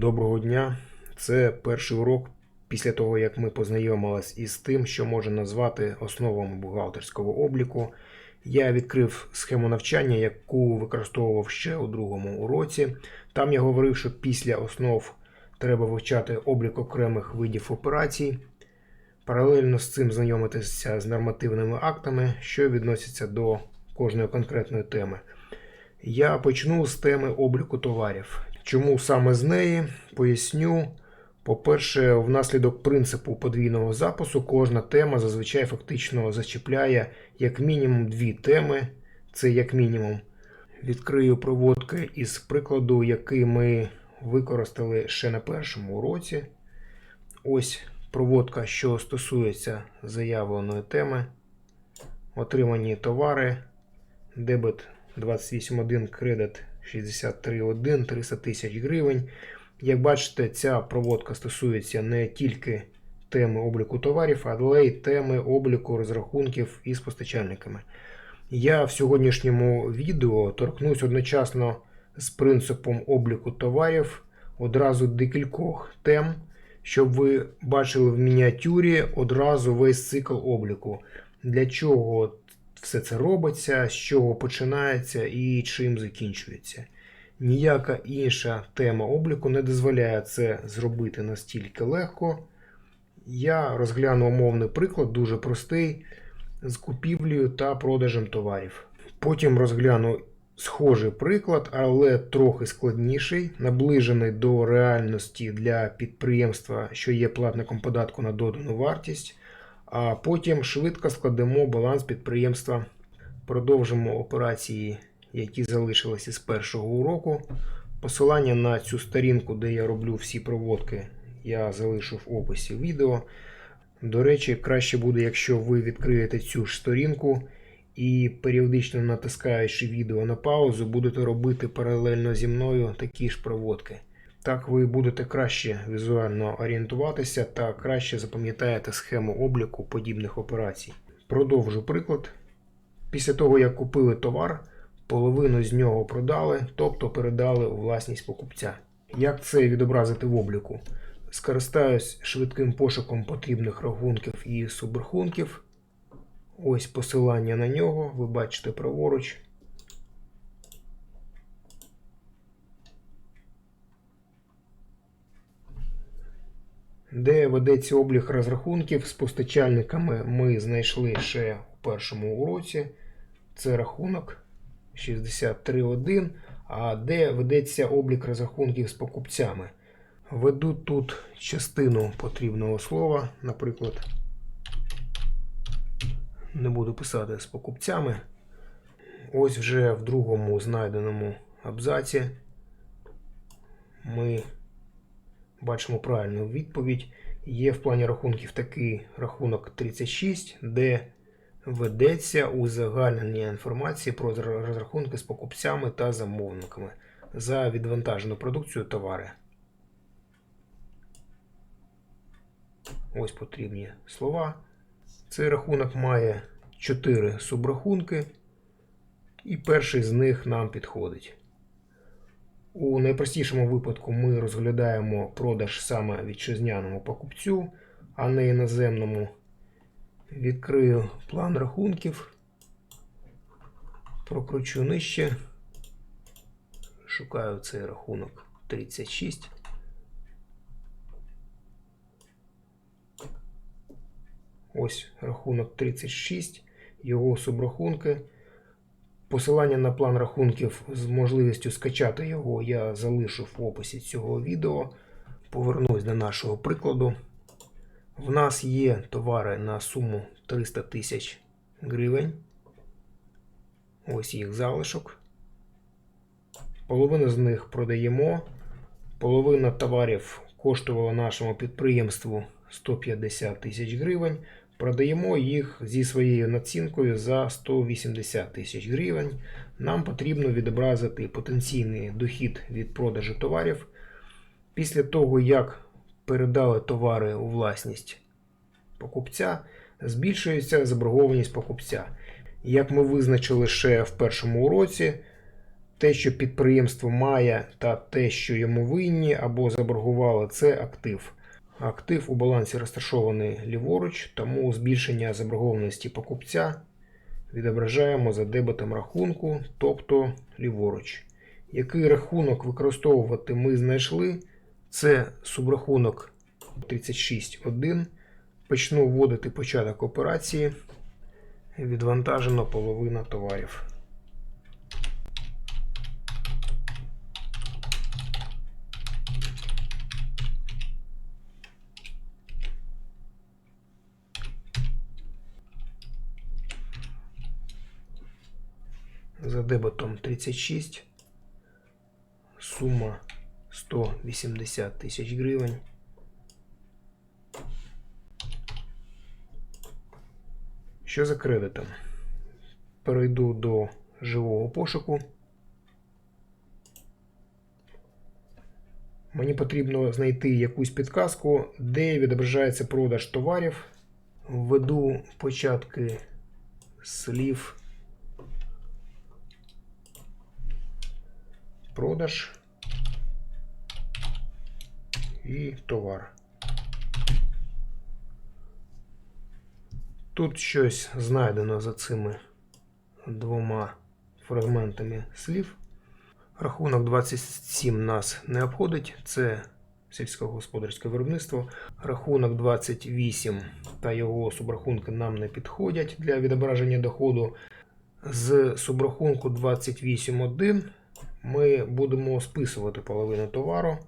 Доброго дня! Це перший урок після того, як ми познайомились із тим, що можна назвати основами бухгалтерського обліку. Я відкрив схему навчання, яку використовував ще у другому уроці. Там я говорив, що після основ треба вивчати облік окремих видів операцій. Паралельно з цим знайомитися з нормативними актами, що відносяться до кожної конкретної теми. Я почну з теми обліку товарів. Чому саме з неї? Поясню. По-перше, внаслідок принципу подвійного запису кожна тема зазвичай фактично зачіпляє як мінімум дві теми. Це як мінімум. Відкрию проводки із прикладу, який ми використали ще на першому уроці. Ось проводка, що стосується заявленої теми. Отримані товари, дебет 28.1, кредит 63.1, 300 тисяч гривень. Як бачите, ця проводка стосується не тільки теми обліку товарів, але й теми обліку розрахунків із постачальниками. Я в сьогоднішньому відео торкнусь одночасно з принципом обліку товарів одразу декількох тем, щоб ви бачили в мініатюрі одразу весь цикл обліку. Для чого все це робиться, з чого починається і чим закінчується. Ніяка інша тема обліку не дозволяє це зробити настільки легко. Я розгляну умовний приклад, дуже простий, з купівлею та продажем товарів. Потім розгляну схожий приклад, але трохи складніший, наближений до реальності для підприємства, що є платником податку на додану вартість. А потім швидко складемо баланс підприємства, продовжимо операції, які залишилися з першого уроку. Посилання на цю сторінку, де я роблю всі проводки, я залишу в описі відео. До речі, краще буде, якщо ви відкриєте цю ж сторінку і періодично натискаючи відео на паузу, будете робити паралельно зі мною такі ж проводки. Так ви будете краще візуально орієнтуватися та краще запам'ятаєте схему обліку подібних операцій. Продовжу приклад. Після того, як купили товар, половину з нього продали, тобто передали у власність покупця. Як це відобразити в обліку? Скористаюсь швидким пошуком потрібних рахунків і субрахунків. Ось посилання на нього, ви бачите праворуч. Де ведеться облік розрахунків з постачальниками, ми знайшли ще у першому уроці. Це рахунок 63.1. А де ведеться облік розрахунків з покупцями? Веду тут частину потрібного слова, наприклад, не буду писати з покупцями. Ось вже в другому знайденому абзаці ми бачимо правильну відповідь. Є в плані рахунків такий рахунок 36, де ведеться узагальнення інформації про розрахунки з покупцями та замовниками за відвантажену продукцію товари. Ось потрібні слова. Цей рахунок має 4 субрахунки, і перший з них нам підходить. У найпростішому випадку ми розглядаємо продаж саме вітчизняному покупцю, а не іноземному. Відкрию план рахунків, прокручу нижче, шукаю цей рахунок 36. Ось рахунок 36, його субрахунки. Посилання на план рахунків з можливістю скачати його я залишу в описі цього відео. Повернусь до нашого прикладу. В нас є товари на суму 300 тисяч гривень. Ось їх залишок. Половину з них продаємо. Половина товарів коштувала нашому підприємству 150 тисяч гривень. Продаємо їх зі своєю націнкою за 180 тисяч гривень. Нам потрібно відобразити потенційний дохід від продажу товарів. Після того, як передали товари у власність покупця, збільшується заборгованість покупця. Як ми визначили ще в першому уроці, те, що підприємство має, та те, що йому винні або заборгували, це актив. Актив у балансі розташований ліворуч, тому збільшення заборгованості покупця відображаємо за дебетом рахунку, тобто ліворуч. Який рахунок використовувати ми знайшли? Це субрахунок 36.1. Почну вводити початок операції. Відвантажено половина товарів. За дебетом 36. Сума 180 тисяч гривень. Що за кредитом? Перейду до живого пошуку. Мені потрібно знайти якусь підказку, де відображається продаж товарів. Введу початки слів. Продаж і товар. Тут щось знайдено за цими двома фрагментами слів. Рахунок 27 нас не обходить, це сільськогосподарське виробництво. Рахунок 28 та його субрахунки нам не підходять для відображення доходу. З субрахунку 28.1 ми будемо списувати половину товару.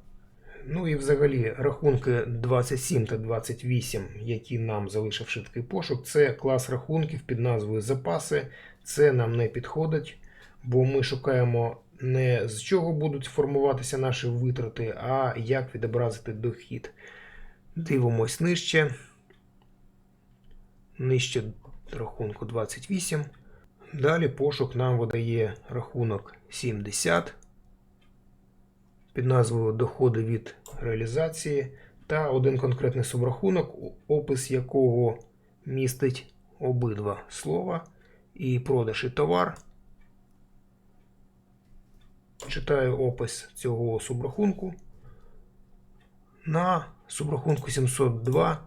Ну і взагалі рахунки 27 та 28, які нам залишив швидкий пошук, це клас рахунків під назвою запаси. Це нам не підходить, бо ми шукаємо не з чого будуть формуватися наші витрати, а як відобразити дохід. Дивимось нижче. Нижче рахунку 28. Далі пошук нам видає рахунок 70 під назвою Доходи від реалізації та один конкретний субрахунок, опис якого містить обидва слова і продаж і товар. Читаю опис цього субрахунку. На субрахунку 702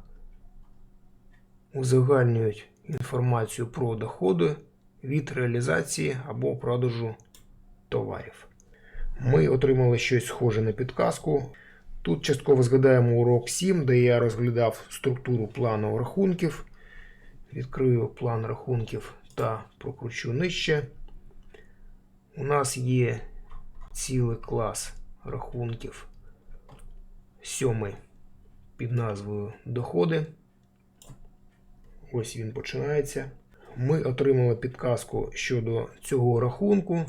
узагальнюють інформацію про доходи від реалізації або продажу товарів. Ми отримали щось схоже на підказку. Тут частково згадаємо урок 7, де я розглядав структуру плану рахунків. Відкрию план рахунків та прокручу нижче. У нас є цілий клас рахунків. Сьомий під назвою Доходи. Ось він починається. Ми отримали підказку щодо цього рахунку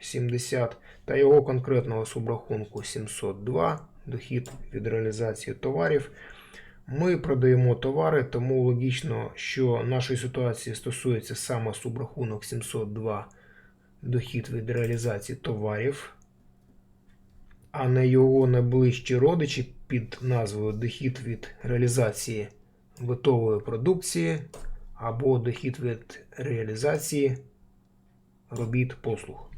70 та його конкретного субрахунку 702, дохід від реалізації товарів. Ми продаємо товари, тому логічно, що нашої ситуації стосується саме субрахунок 702 дохід від реалізації товарів, а не його найближчі родичі під назвою дохід від реалізації готової продукції або дохід від реалізації робіт послуг.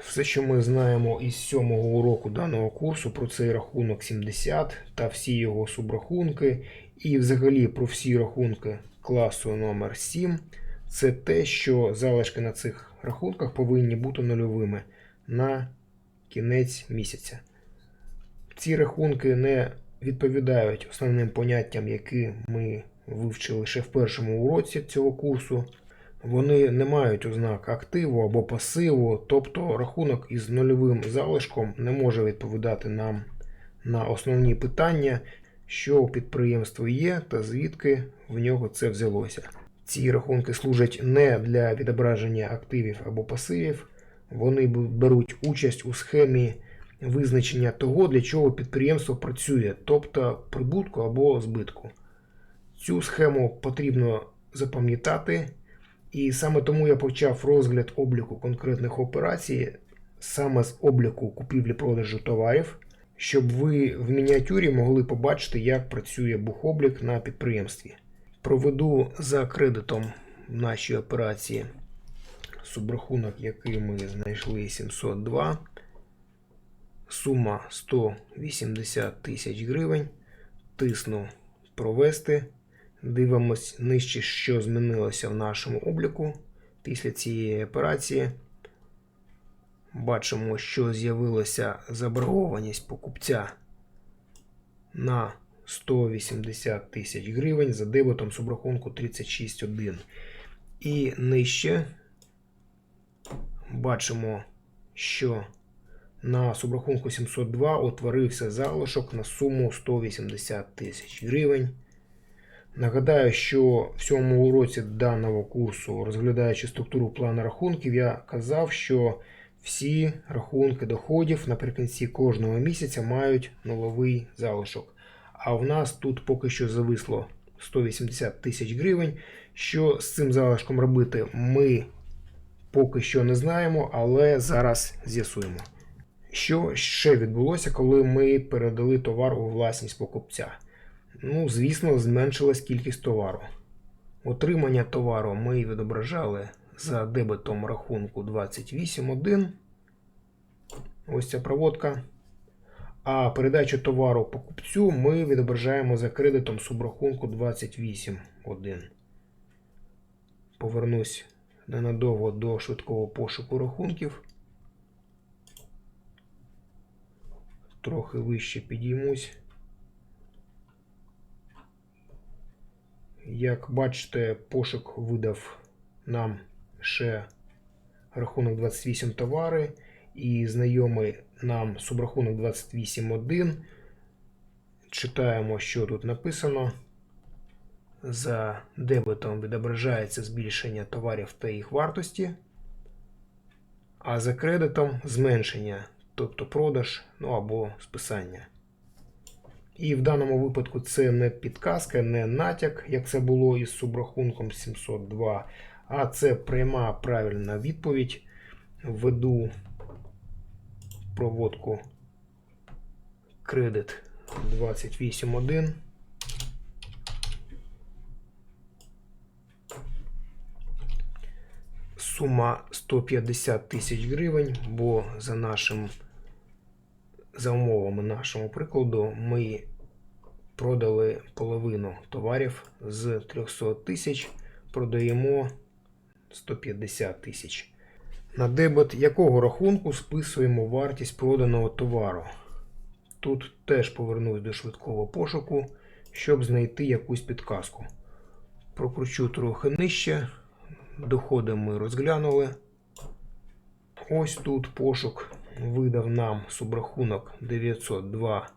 Все, що ми знаємо із сьомого уроку даного курсу про цей рахунок 70 та всі його субрахунки, і взагалі про всі рахунки класу номер 7 це те, що залишки на цих рахунках повинні бути нульовими на кінець місяця. Ці рахунки не відповідають основним поняттям, які ми вивчили ще в першому уроці цього курсу. Вони не мають ознак активу або пасиву, тобто рахунок із нульовим залишком не може відповідати нам на основні питання, що у підприємства є та звідки в нього це взялося. Ці рахунки служать не для відображення активів або пасивів, вони беруть участь у схемі визначення того, для чого підприємство працює, тобто прибутку або збитку. Цю схему потрібно запам'ятати. І саме тому я почав розгляд обліку конкретних операцій саме з обліку купівлі-продажу товарів, щоб ви в мініатюрі могли побачити, як працює бухоблік на підприємстві. Проведу за кредитом наші операції Субрахунок, який ми знайшли 702. Сума 180 тисяч гривень. Тисну провести. Дивимось нижче, що змінилося в нашому обліку після цієї операції. Бачимо, що з'явилася заборгованість покупця на 180 тисяч гривень за дебетом субрахунку 36.1. І нижче бачимо, що на субрахунку 702 утворився залишок на суму 180 тисяч гривень. Нагадаю, що в цьому уроці даного курсу, розглядаючи структуру плану рахунків, я казав, що всі рахунки доходів наприкінці кожного місяця мають нуловий залишок. А в нас тут поки що зависло 180 тисяч гривень. Що з цим залишком робити, ми поки що не знаємо, але зараз з'ясуємо. Що ще відбулося, коли ми передали товар у власність покупця? Ну, звісно, зменшилась кількість товару. Отримання товару ми відображали за дебетом рахунку 28.1. Ось ця проводка. А передачу товару покупцю ми відображаємо за кредитом субрахунку 28.1. Повернусь ненадовго до швидкого пошуку рахунків. Трохи вище підіймусь. Як бачите, пошук видав нам ще рахунок 28 товари і знайомий нам субрахунок 28.1. Читаємо, що тут написано. За дебетом відображається збільшення товарів та їх вартості, а за кредитом зменшення, тобто продаж ну або списання. І в даному випадку це не підказка, не натяк, як це було із субрахунком 702, а це пряма правильна відповідь. Введу проводку кредит 28.1. Сума 150 тисяч гривень, бо за нашим за умовами нашого прикладу, ми продали половину товарів з 300 тисяч, продаємо 150 тисяч. На дебет якого рахунку списуємо вартість проданого товару. Тут теж повернусь до швидкого пошуку, щоб знайти якусь підказку. Прокручу трохи нижче. Доходи ми розглянули. Ось тут пошук видав нам субрахунок 902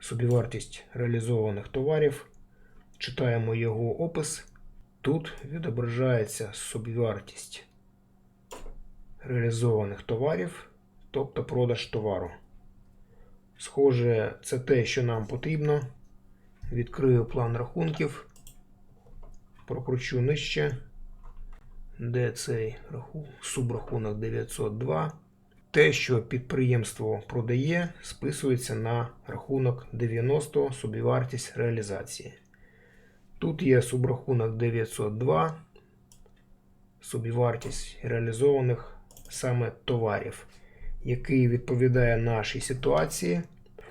собівартість реалізованих товарів. Читаємо його опис. Тут відображається собівартість реалізованих товарів, тобто продаж товару. Схоже, це те, що нам потрібно. Відкрию план рахунків, прокручу нижче, де цей субрахунок 902. Те, що підприємство продає, списується на рахунок 90 собівартість реалізації. Тут є субрахунок 902, собівартість реалізованих саме товарів, який відповідає нашій ситуації.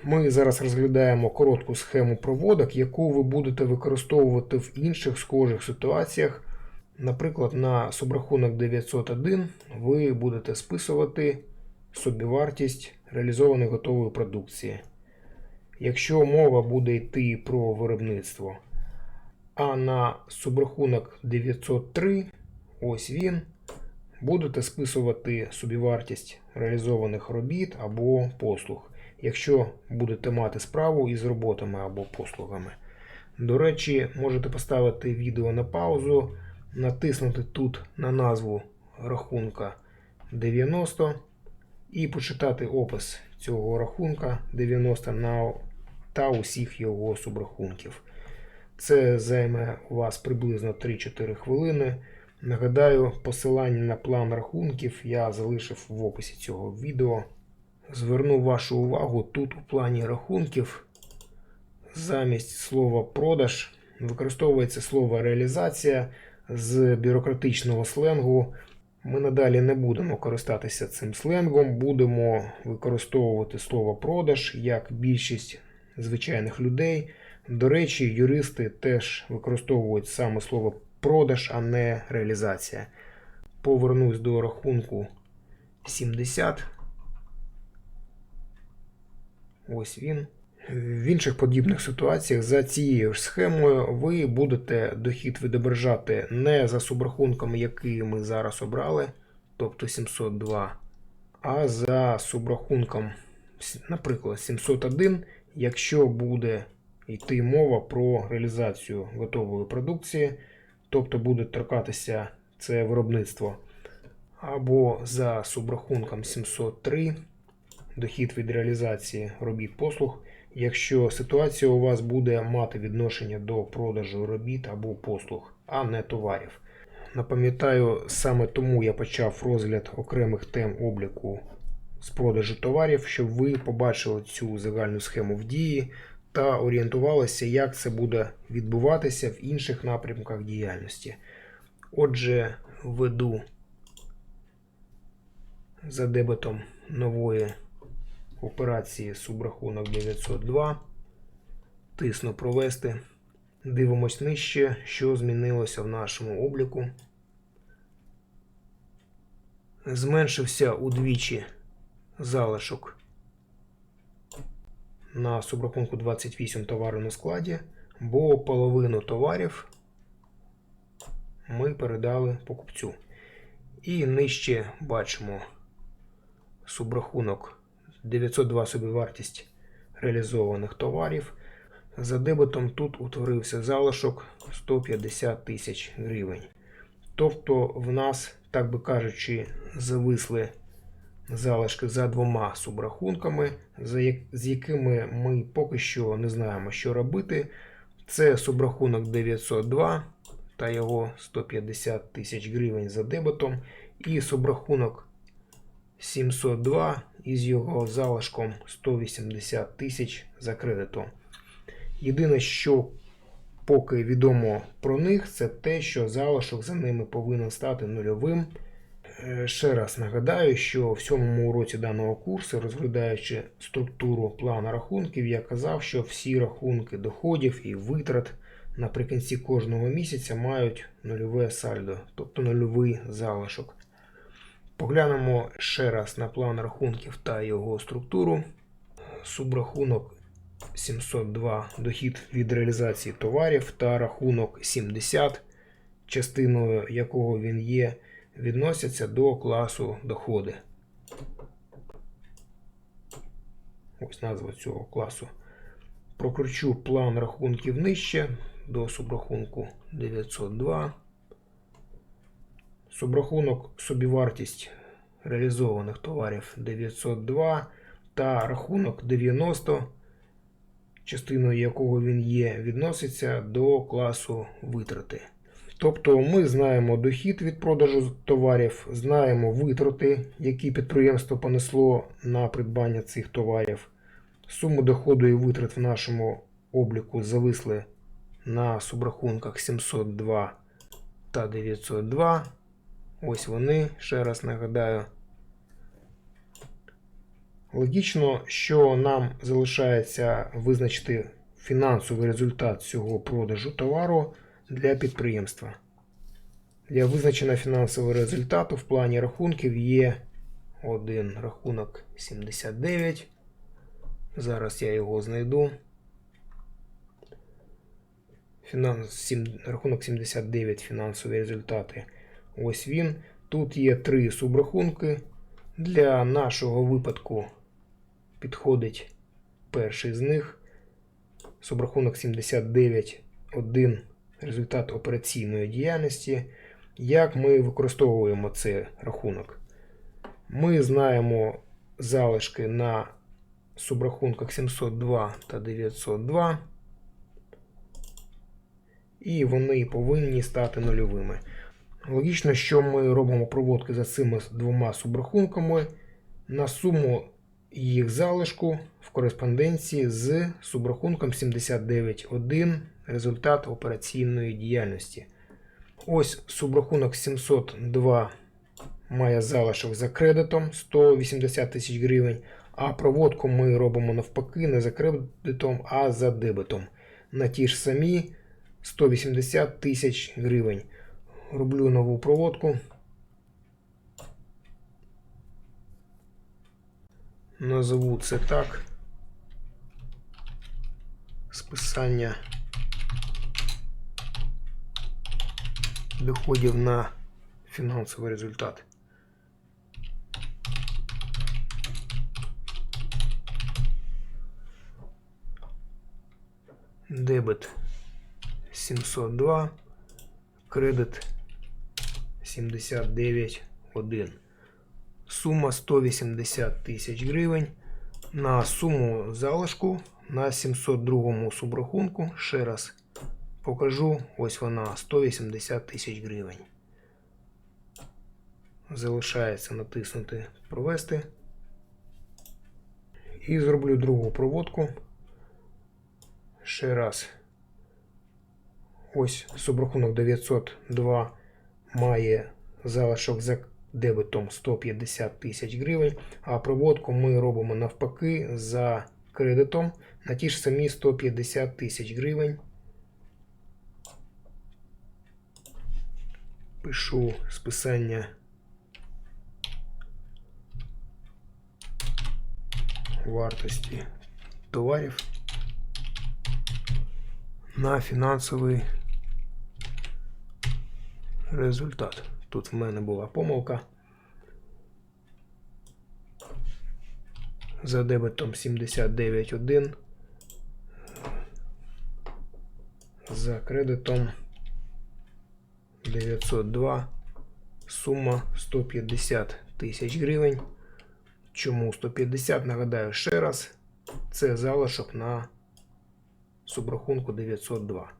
Ми зараз розглядаємо коротку схему проводок, яку ви будете використовувати в інших схожих ситуаціях. Наприклад, на субрахунок 901 ви будете списувати собівартість реалізованої готової продукції. Якщо мова буде йти про виробництво. А на субрахунок 903, ось він, будете списувати собівартість реалізованих робіт або послуг, якщо будете мати справу із роботами або послугами. До речі, можете поставити відео на паузу, натиснути тут на назву рахунка 90 і почитати опис цього рахунка 90 на та усіх його субрахунків. Це займе у вас приблизно 3-4 хвилини. Нагадаю, посилання на план рахунків я залишив в описі цього відео. Зверну вашу увагу, тут у плані рахунків замість слова продаж використовується слово реалізація з бюрократичного сленгу Ми надалі не будемо користатися цим сленгом, будемо використовувати слово продаж як більшість звичайних людей. До речі, юристи теж використовують саме слово продаж, а не реалізація. Повернусь до рахунку 70. Ось він. В інших подібних ситуаціях за цією ж схемою ви будете дохід відображати не за субрахунком, який ми зараз обрали, тобто 702, а за субрахунком, наприклад, 701, якщо буде йти мова про реалізацію готової продукції, тобто буде торкатися це виробництво, або за субрахунком 703 дохід від реалізації робіт послуг, якщо ситуація у вас буде мати відношення до продажу робіт або послуг, а не товарів. Напам'ятаю, саме тому я почав розгляд окремих тем обліку з продажу товарів, щоб ви побачили цю загальну схему в дії та орієнтувалися, як це буде відбуватися в інших напрямках діяльності. Отже, введу за дебетом нової операції субрахунок 902. Тисну провести. Дивимось нижче, що змінилося в нашому обліку. Зменшився удвічі залишок на субрахунку 28 товару на складі, бо половину товарів ми передали покупцю. І нижче бачимо субрахунок 902 собівартість реалізованих товарів. За дебетом тут утворився залишок 150 тисяч гривень. Тобто в нас, так би кажучи, зависли залишки за двома субрахунками, з якими ми поки що не знаємо, що робити. Це субрахунок 902 та його 150 тисяч гривень за дебетом, і субрахунок 702 із його залишком 180 тисяч за кредитом. Єдине, що поки відомо про них, це те, що залишок за ними повинен стати нульовим. Е, Ще раз нагадаю, що в сьомому уроці даного курсу, розглядаючи структуру плану рахунків, я казав, що всі рахунки доходів і витрат наприкінці кожного місяця мають нульове сальдо, тобто нульовий залишок. Поглянемо ще раз на план рахунків та його структуру. Субрахунок 702 дохід від реалізації товарів та рахунок 70, частиною якого він є, відносяться до класу доходи. Ось назва цього класу. Прокручу план рахунків нижче до субрахунку 902. Субрахунок собівартість реалізованих товарів 902 та рахунок 90, частиною якого він є, відноситься до класу витрати. Тобто ми знаємо дохід від продажу товарів, знаємо витрати, які підприємство понесло на придбання цих товарів. Суму доходу і витрат в нашому обліку зависли на субрахунках 702 та 902. Ось вони, ще раз нагадаю. Логічно, що нам залишається визначити фінансовий результат цього продажу товару для підприємства. Для визначення фінансового результату в плані рахунків є один рахунок 79. Зараз я його знайду. Фінанс, рахунок 79 фінансові результати. Ось він. Тут є три субрахунки. Для нашого випадку підходить перший з них. Субрахунок 79, один результат операційної діяльності. Як ми використовуємо цей рахунок? Ми знаємо залишки на субрахунках 702 та 902. І вони повинні стати нульовими. Логічно, що ми робимо проводки за цими двома субрахунками на суму їх залишку в кореспонденції з субрахунком 79.1 результат операційної діяльності. Ось субрахунок 702 має залишок за кредитом 180 тисяч гривень, а проводку ми робимо навпаки не за кредитом, а за дебетом. На ті ж самі 180 тисяч гривень. Роблю нову проводку. Назову це так. Списання доходів на фінансовий результат. Дебет 702, кредит 79,1. Сума 180 тисяч гривень. На суму залишку на 702 субрахунку. Ще раз покажу. Ось вона 180 тисяч гривень. Залишається натиснути Провести. І зроблю другу проводку. Ще раз. Ось субрахунок 902 має залишок за дебетом 150 тисяч гривень, а проводку ми робимо навпаки за кредитом на ті ж самі 150 тисяч гривень. Пишу списання вартості товарів на фінансовий результат. Тут в мене була помилка. За дебетом 79.1. За кредитом 902. Сума 150 тисяч гривень. Чому 150? Нагадаю ще раз. Це залишок на субрахунку 902.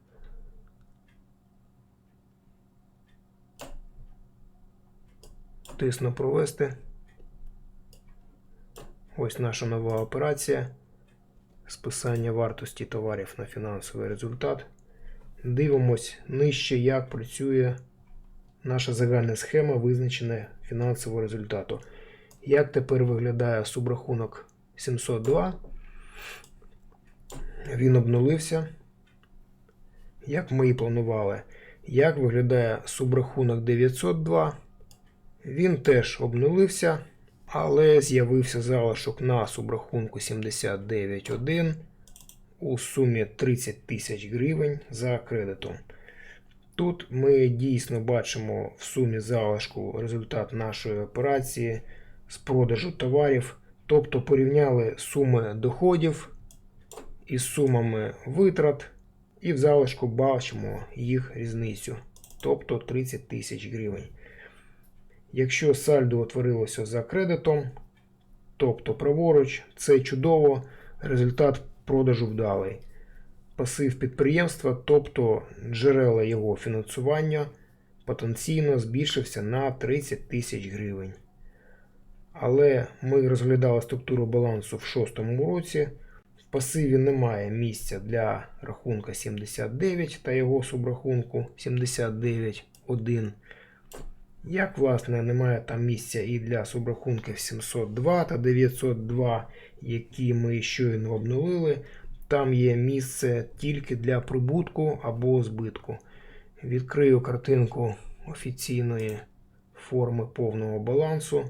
Тисну провести. Ось наша нова операція. Списання вартості товарів на фінансовий результат. Дивимось нижче, як працює наша загальна схема визначення фінансового результату. Як тепер виглядає субрахунок 702? Він обнулився. Як ми і планували. Як виглядає субрахунок 902? Він теж обнулився, але з'явився залишок на субрахунку 79.1 у сумі 30 тисяч гривень за кредитом. Тут ми дійсно бачимо в сумі залишку результат нашої операції з продажу товарів, тобто порівняли суми доходів із сумами витрат, і в залишку бачимо їх різницю, тобто 30 тисяч гривень. Якщо сальдо утворилося за кредитом, тобто праворуч, це чудово, результат продажу вдалий. Пасив підприємства, тобто джерела його фінансування, потенційно збільшився на 30 тисяч гривень. Але ми розглядали структуру балансу в шостому році. В пасиві немає місця для рахунка 79 та його субрахунку 79.1. Як, власне, немає там місця і для субрахунків 702 та 902, які ми щойно обнулили, там є місце тільки для прибутку або збитку. Відкрию картинку офіційної форми повного балансу.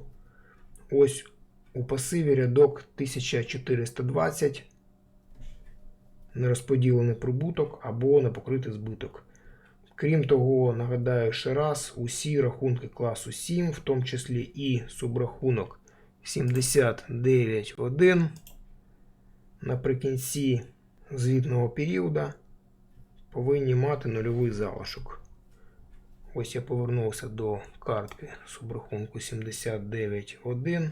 Ось у пасиві рядок 1420 нерозподілений прибуток або непокритий збиток. Крім того, нагадаю ще раз, усі рахунки класу 7, в тому числі і субрахунок 79.1 наприкінці звітного періоду повинні мати нульовий залишок. Ось я повернувся до картки субрахунку 79.1.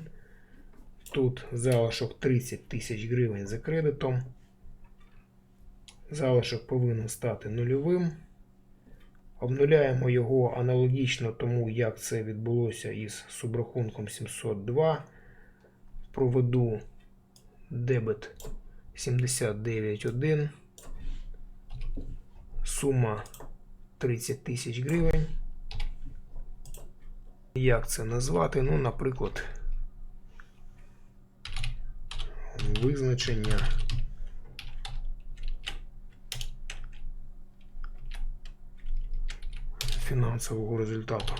Тут залишок 30 тисяч гривень за кредитом. Залишок повинен стати нульовим. Обнуляємо його аналогічно тому, як це відбулося із субрахунком 702. Проведу дебет 79.1. Сума 30 тисяч гривень. Як це назвати? Ну, наприклад, визначення фінансового результату.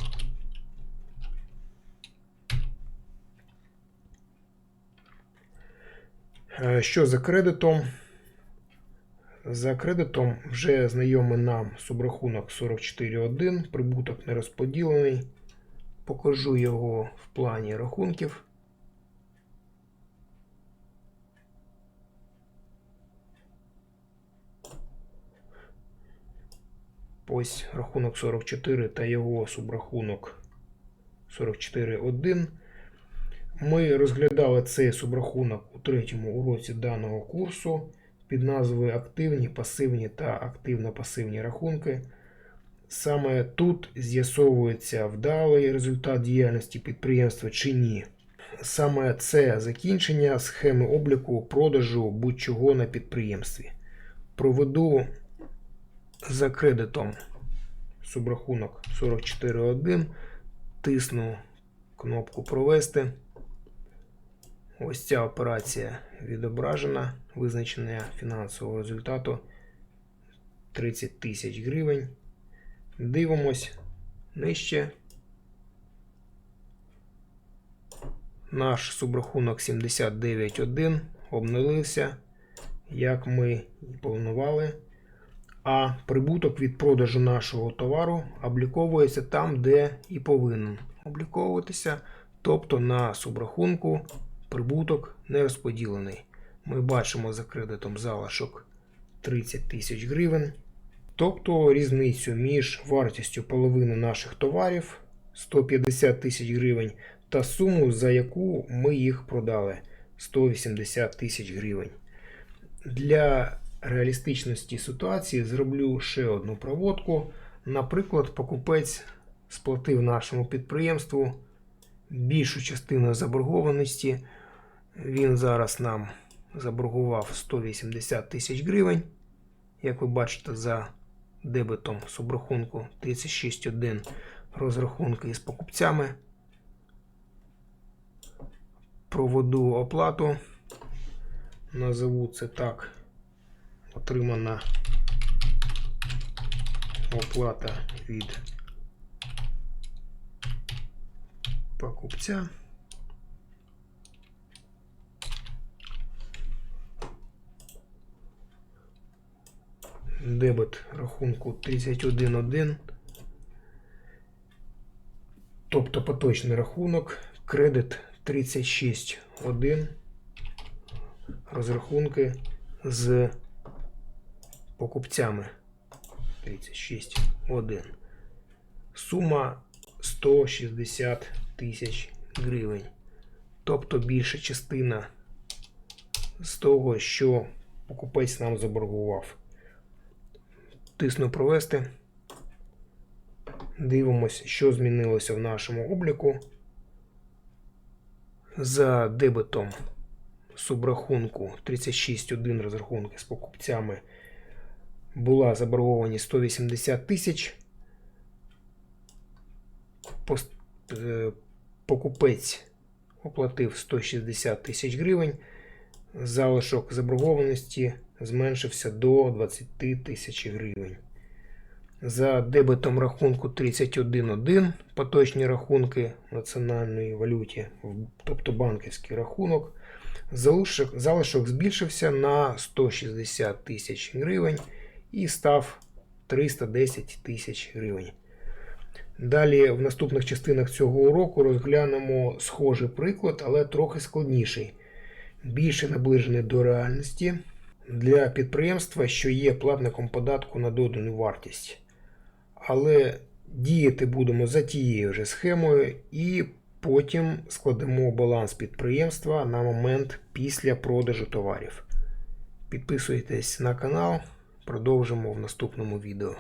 Е, Що за кредитом? За кредитом вже знайомий нам субрахунок 44.1, прибуток не розподілений. Покажу його в плані рахунків. Ось рахунок 44 та його субрахунок 44.1. Ми розглядали цей субрахунок у третьому уроці даного курсу під назвою Активні, пасивні та активно-пасивні рахунки. Саме тут з'ясовується вдалий результат діяльності підприємства чи ні. Саме це закінчення схеми обліку продажу будь-чого на підприємстві. Проведу за кредитом субрахунок 44.1, тисну кнопку Провести. Ось ця операція відображена, визначення фінансового результату 30 тисяч гривень. Дивимось нижче. Наш субрахунок 79.1 обнулився, як ми планували. А прибуток від продажу нашого товару обліковується там, де і повинен обліковуватися, тобто на субрахунку прибуток не розподілений. Ми бачимо за кредитом залишок 30 тисяч гривень. Тобто різницю між вартістю половини наших товарів 150 тисяч гривень та суму, за яку ми їх продали 180 тисяч гривень. Для реалістичності ситуації зроблю ще одну проводку. Наприклад, покупець сплатив нашому підприємству більшу частину заборгованості. Він зараз нам заборгував 180 тисяч гривень. Як ви бачите, за дебетом субрахунку 36.1 розрахунки із покупцями. Проведу оплату. Назову це так. Отримана оплата від покупця. Дебет рахунку 31.1. Тобто поточний рахунок, кредит 36.1. Розрахунки з покупцями 36.1. Сума 160 тисяч гривень. Тобто більша частина з того, що покупець нам заборгував. Тисну провести. Дивимось, що змінилося в нашому обліку. За дебетом субрахунку 36.1 розрахунки з покупцями була заборгованість 180 тисяч. Е, Покупець оплатив 160 тисяч гривень. Залишок заборгованості зменшився до 20 тисяч гривень. За дебетом рахунку 31.1 поточні рахунки в національної валюті, тобто банківський рахунок, залишок, залишок збільшився на 160 тисяч гривень і став 310 тисяч гривень. Далі в наступних частинах цього уроку розглянемо схожий приклад, але трохи складніший, більше наближений до реальності для підприємства, що є платником податку на додану вартість. Але діяти будемо за тією же схемою і потім складемо баланс підприємства на момент після продажу товарів. Підписуйтесь на канал, продовжимо в наступному відео.